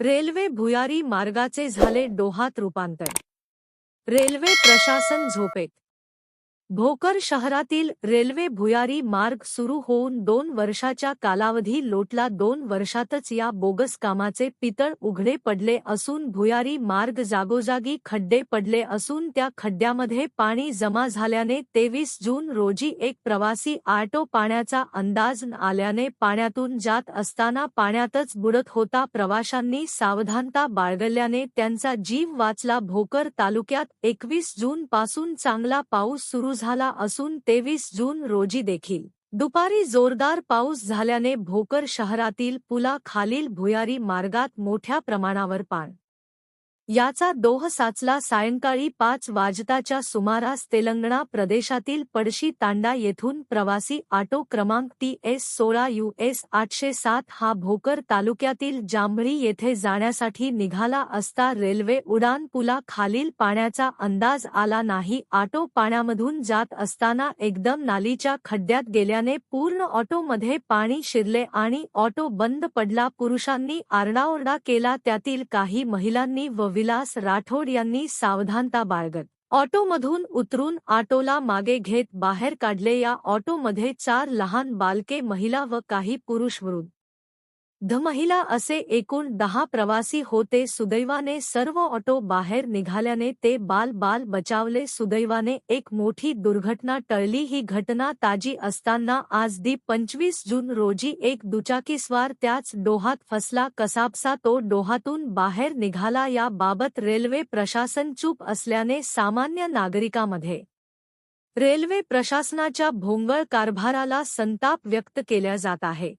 Railway भुयारी मार्गाचे झाले डोहात रूपांतर. रेल्वे प्रशासन झोपेत. भोकर शहरातील रेल्वे भुयारी मार्ग सुरू होऊन दोन वर्षाच्या कालावधी लोटला. दोन वर्षातच या बोगस कामाचे पितळ उघडे पडले असून भुयारी मार्ग जागोजागी खड्डे पडले असून त्या खड्ड्यामध्ये पाणी जमा झाल्याने तेवीस जून रोजी एक प्रवासी आटो पाण्याचा अंदाज आल्याने पाण्यातून जात असताना पाण्यातच बुडत होता. प्रवाशांनी सावधानता बाळगल्याने त्यांचा जीव वाचला. भोकर तालुक्यात एकवीस जून पासून चांगला पाऊस सुरू झाला असून तेवीस जून रोजी देखील. दुपारी जोरदार पाऊस झाल्याने भोकर शहरातील पुला खालील भुयारी मार्गात मोठ्या प्रमाणावर पाण याचा दोह साचला सायंकाळी पाच वाजताच्या सुमारास तेलंगणा प्रदेशातील पडशी तांडा येथून प्रवासी ऑटो क्रमांक टी एस सोळा यू एस आठशे सात हा भोकर तालुक्यातील जांभळी येथे जाण्यासाठी निघाला असता रेल्वे उडान पुला खालील पाण्याचा अंदाज आला नाही. ऑटो पाण्यामधून जात असताना एकदम नालीच्या खड्ड्यात गेल्याने पूर्ण ऑटोमध्ये पाणी शिरले आणि ऑटो बंद पडला. पुरुषांनी आरडाओरडा केला. त्यातील काही महिलांनी व विलास राठोड यांनी सावधानता बाळगत. ऑटोमधून उतरून ऑटोला मागे घेत बाहेर काढले या ऑटोमध्ये चार लहान बालके महिला व काही पुरुष वृद्ध. ध महिला असे एकूण दहा प्रवासी होते. सुदैवाने सर्व ऑटो बाहेर निघाल्याने ते बाल बाल बचावले. सुदैवाने एक मोठी दुर्घटना टळली. ही घटना ताजी असताना आज दी पंचवीस जून रोजी एक दुचाकीस्वार त्याच डोहात फसला. कसाबसा तो डोहातून बाहेर निघाला. याबाबत रेल्वे प्रशासन चूप असल्याने सामान्य नागरिकामध्ये रेल्वे प्रशासनाच्या भोंगळ कारभाराला संताप व्यक्त केल्या जात आहे.